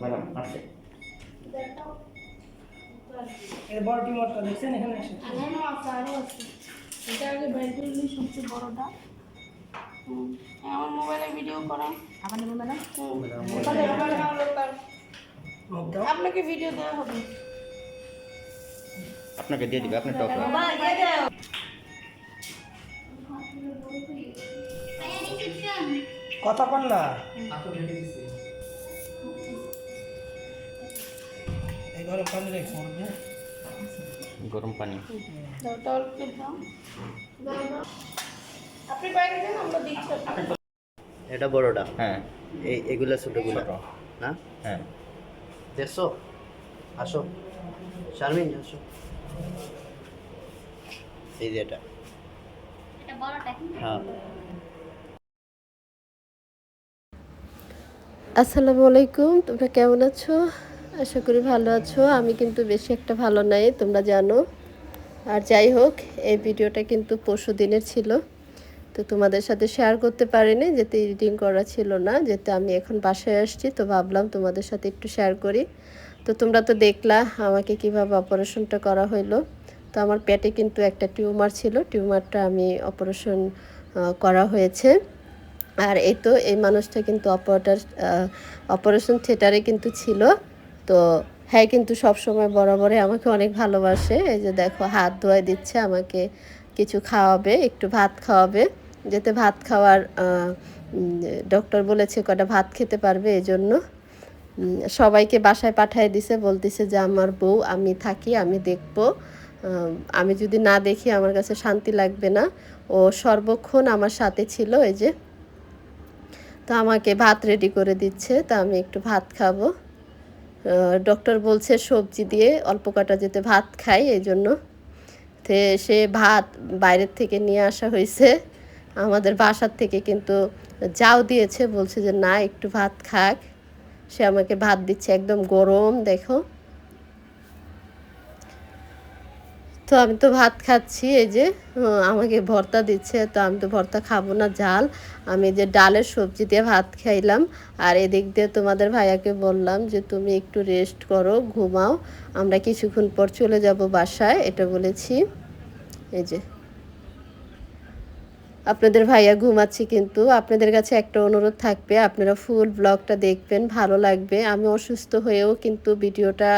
Madam আসছে এর বড় টিমারটা দেখছেন এখানে আসে এখনও আছে আরও আছে। এটা আগে বাইর করে নিই সবচেয়ে বড়টা। আমার মোবাইলে ভিডিও করা আবার নেব ম্যাডাম? আপনাকে ভিডিও দেওয়া হবে। আপনাকে দিয়ে দিবে আপনার টপ কথা কন না। গরম পানি রেখে পড়বে গরম পানি। দাও। আপনি বাইরে যান আমরা দিচ্ছি এটা বড়টা? হ্যাঁ। এই এগুলা ছোটগুলো? ছোট। না? হ্যাঁ। দেড়শো আসো। শারমিন আসো। এই যে এটা। হ্যাঁ। আসসালামু আলাইকুম তোমরা কেমন আছো? আশা করি ভালো আছো। আমি কিন্তু বেশি একটা ভালো নাই, তোমরা জানো। আর যাই হোক, এই ভিডিওটা কিন্তু পরশু দিনের ছিল। তো তোমাদের সাথে শেয়ার করতে পারিনি যেতে এডিটিং করা ছিল না যেতে আমি এখন বাসায় আসছি, তো ভাবলাম তোমাদের সাথে একটু শেয়ার করি। তো তোমরা তো দেখলা আমাকে কীভাবে অপারেশনটা করা হইল। তো আমার পেটে কিন্তু একটা টিউমার ছিল, টিউমারটা আমি অপারেশন করা হয়েছে। আর এই তো এই মানুষটা কিন্তু অপারেটার অপারেশন থিয়েটারে কিন্তু ছিল। তো হ্যাঁ কিন্তু সব সময় বরাবরই আমাকে অনেক ভালোবাসে। এই যে দেখো, হাত ধোয়াই দিচ্ছে, আমাকে কিছু খাওয়াবে, একটু ভাত খাওয়াবে। যাতে ভাত খাওয়ার ডক্টর বলেছে কটা ভাত খেতে পারবে এই জন্য সবাইকে বাসায় পাঠিয়ে দিছে, বলতেছে যে আমার বউ, আমি থাকি, আমি দেখব। আমি যদি না দেখি, আমার কাছে শান্তি লাগবে না। ও সর্বক্ষণ আমার সাথে ছিল, এই যে, তো আমাকে ভাত রেডি করে দিচ্ছে, তা আমি একটু ভাত খাব। ডক্টর বলছে সবজি দিয়ে অল্প কাটা যেতে ভাত খাই এই জন্য। সে ভাত বাইরের থেকে নিয়ে আসা হয়েছে। আমাদের বাসার থেকে কিন্তু যাও দিয়েছে, বলছে যে, না, একটু ভাত খাক। সে আমাকে ভাত দিচ্ছে একদম গরম, দেখো। তো আমি তো ভাত খাচ্ছি, এই যে আমাকে ভর্তা দিচ্ছে, তো আমি তো ভর্তা খাব না জাল আমি যে ডালের সবজি দিয়ে ভাত খাইলাম, আর এদিক দিয়ে তোমাদের ভাইয়াকে বললাম যে, তুমি একটু রেস্ট করো, ঘুমাও, আমরা কিছুক্ষণ পর চলে যাব বাসায়। এটা বলেছি। এই যে আপনাদের ভাইয়া ঘুমাচ্ছি কিন্তু আপনাদের কাছে একটা অনুরোধ থাকবে, আপনারা ফুল ব্লগটা দেখবেন, ভালো লাগবে। আমি অসুস্থ হয়েও কিন্তু ভিডিওটা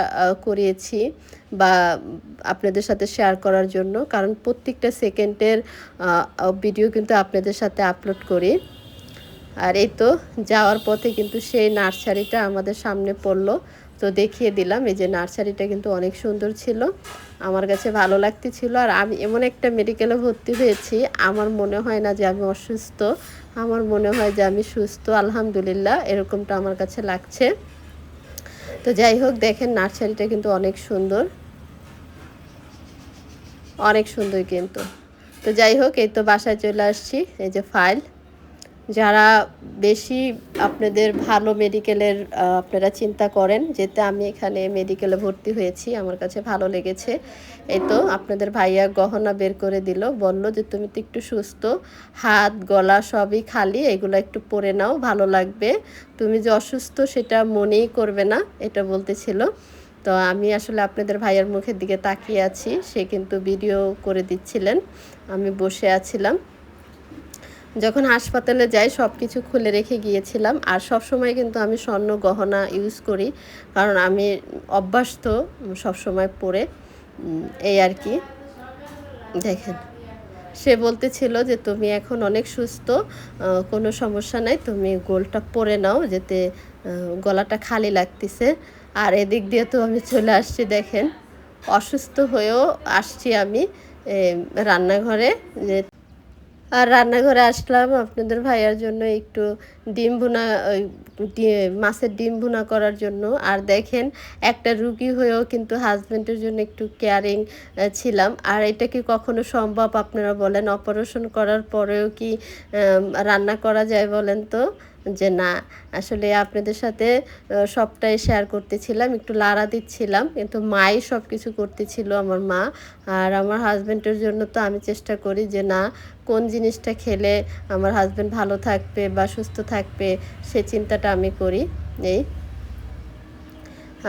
করিয়েছি বা আপনাদের সাথে শেয়ার করার জন্য। কারণ প্রত্যেকটা সেকেন্ডের ভিডিও কিন্তু আপনাদের সাথে আপলোড করি। আর এই তো, যাওয়ার পথে কিন্তু সেই নার্সারিটা আমাদের সামনে পড়ল। তো দেখিয়ে দিলাম, এই যে নার্সারিটা কিন্তু অনেক সুন্দর ছিল। আমার কাছে ভালো লাগতেছিল। আর আমি এমন একটা মেডিকেলে ভর্তি হয়েছি, আমার মনে হয় না যে আমি অসুস্থ। আমার মনে হয় যে আমি সুস্থ, আলহামদুলিল্লাহ, এরকমটা আমার কাছে লাগছে। তো যাই হোক, দেখেন নার্সারিটা কিন্তু অনেক সুন্দর। অনেক সুন্দর কিন্তু। তো যাই হোক, এই তো বাসায় চলে আসছি, এই যে ফাইল। যারা বেশি আপনাদের ভালো মেডিকেলের আপনারা চিন্তা করেন, যেতে আমি এখানে মেডিকেলে ভর্তি হয়েছি, আমার কাছে ভালো লেগেছে। এই তো আপনাদের ভাইয়া গহনা বের করে দিল, বলল যে, তুমি তো একটু সুস্থ, হাত, গলা সবই খালি, এগুলো একটু পরে নাও, ভালো লাগবে। তুমি যে অসুস্থ, সেটা মনেই করবে না, এটা বলতেছিল। তো আমি আসলে আপনাদের ভাইয়ের মুখের দিকে তাকিয়ে আছি, সে কিন্তু ভিডিও করে দিচ্ছিলেন, আমি বসে আছিলাম। যখন হাসপাতালে যাই সব কিছু খুলে রেখে গিয়েছিলাম। আর সব সময় কিন্তু আমি স্বর্ণ গহনা ইউজ করি, কারণ আমি অভ্যাস তো সব সময় পরে এই আর কি। দেখেন, সে বলতেছিল যে, তুমি এখন অনেক সুস্থ কোনো সমস্যা নাই, তুমি গোলটা পরে নাও, যাতে গলাটা খালি লাগতেছে। আর এদিক দিয়ে তো আমি চলে আসছি, দেখেন। অসুস্থ হয়েও আসছি আমি রান্নাঘরে, যে আর রান্নাঘরে আসলাম আপনাদের ভাইয়ার জন্য একটু ডিম ভুনা মাছের ডিম ভুনা করার জন্য। আর দেখেন, একটা রুগী হয়েও কিন্তু হাজব্যান্ডের জন্য একটু কেয়ারিং ছিলাম। আর এটা কি কখনো সম্ভব আপনারা বলেন? অপারেশন করার পরেও কি রান্না করা যায় বলেন তো? যে না, আসলে আপনাদের সাথে সবটাই শেয়ার করতেছিলাম, একটু লাড়া দিচ্ছিলাম। কিন্তু মাই সব কিছু করতেছিল আমার মা। আর আমার হাজব্যান্ডের জন্য তো আমি চেষ্টা করি যে না কোন জিনিসটা খেলে আমার হাজব্যান্ড ভালো থাকবে বা সুস্থ থাকবে, সে চিন্তাটা আমি করি এই।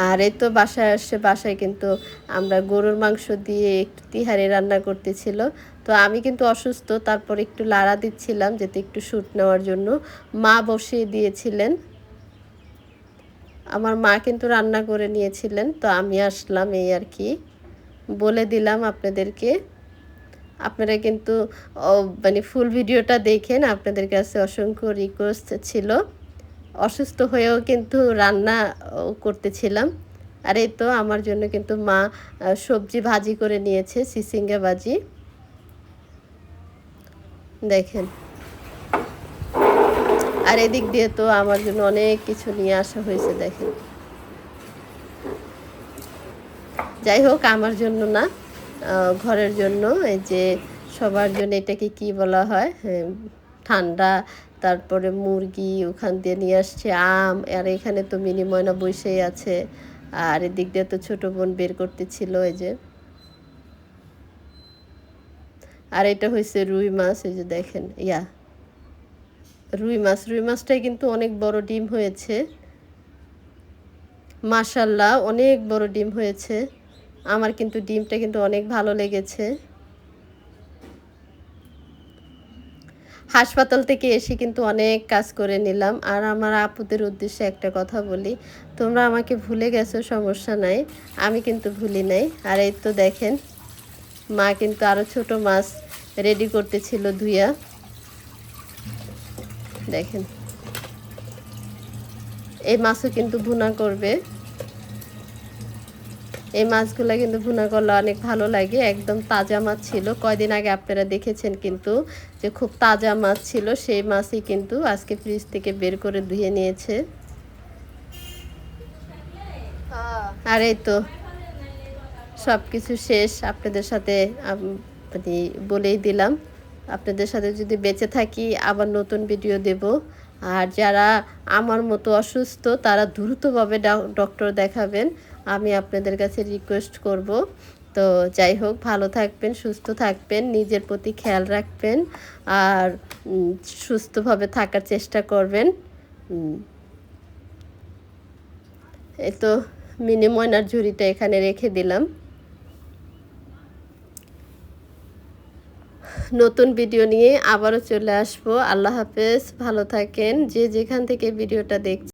আর এই তো বাসায় আসছে বাসায় কিন্তু আমরা গরুর মাংস দিয়ে একটু তিহারি রান্না করতেছিল। তো আমি কিন্তু অসুস্থ, তারপর একটু লাড়া দিচ্ছিলাম যেতে একটু শ্যুট নেওয়ার জন্য। মা বসিয়ে দিয়েছিলেন। আমার মা কিন্তু রান্না করে নিয়েছিলেন, তো আমি আসলাম এই আর কি। বলে দিলাম আপনাদেরকে। আপনারা কিন্তু মানে ফুল ভিডিওটা দেখেন। আপনাদের কাছে অসংখ্য রিকোয়েস্ট ছিল। অসুস্থ হয়েও কিন্তু রান্না করতেছিলাম। আর এই তো আমার জন্য কিন্তু মা সবজি ভাজি করে নিয়েছে, সিসিঙ্গা ভাজি। দেখেন। আর এদিক দিয়ে তো আমার জন্য অনেক কিছু নিয়ে আসা হয়েছে, দেখেন। যাই হোক, আমার জন্য না। ঘরের জন্য এই যে সবার জন্য এটাকে কি বলা হয়? হ্যাঁ, ঠান্ডা তারপরে মুরগি ওখান দিয়ে নিয়ে আসছে আম আর এখানে তো মিনি ময়না বসেই আছে আর এদিক দিয়ে তো ছোট বোন বের করতেছিল এই যে। আর এটা হয়েছে রুই মাছ এই যে দেখেন ইয়া। রুই মাছ রুই মাছটাই কিন্তু অনেক বড় ডিম হয়েছে। মাশাল্লাহ অনেক বড় ডিম হয়েছে। আমার কিন্তু ডিমটা কিন্তু অনেক ভালো লেগেছে। হাসপাতাল থেকে এসে কিন্তু অনেক কাজ করে নিলাম। আর আমার আপুদের উদ্দেশ্যে একটা কথা বলি, তোমরা আমাকে ভুলে গেছো, সমস্যা নাই। আমি কিন্তু ভুলি নাই। আর এই তো দেখেন, মা কিন্তু আরও ছোট মাছ রেডি করতেছিল ধুইয়া। দেখেন, এই মাছও কিন্তু ভুনা করবে। এই মাছগুলো কিন্তু ভুনা করলে অনেক ভালো লাগে। একদম তাজা মাছ ছিল। কয়দিন আগে আপনারা দেখেছেন কিন্তু যে খুব তাজা মাছ ছিল। সেই মাছই কিন্তু আজকে ফ্রিজ থেকে বের করে ধুয়ে নিয়েছে। আর এই তো সব কিছু শেষ। আপনাদের সাথে মানে বলেই দিলাম। আপনাদের সাথে যদি বেঁচে থাকি, আবার নতুন ভিডিও দেব। আর যারা আমার মতো অসুস্থ, তারা দ্রুতভাবে ডক্টর দেখাবেন। আমি আপনাদের কাছে রিকোয়েস্ট করব। তো যাই হোক, ভালো থাকবেন, সুস্থ থাকবেন, নিজের প্রতি খেয়াল রাখবেন আর সুস্থভাবে থাকার চেষ্টা করবেন। এই তো মিনি ময়নার ঝুড়িটা এখানে রেখে দিলাম। নতুন ভিডিও নিয়ে আবারও চলে আসব। আল্লাহ হাফেজ, ভালো থাকেন। যে যেখান থেকে ভিডিওটা দেখছেন।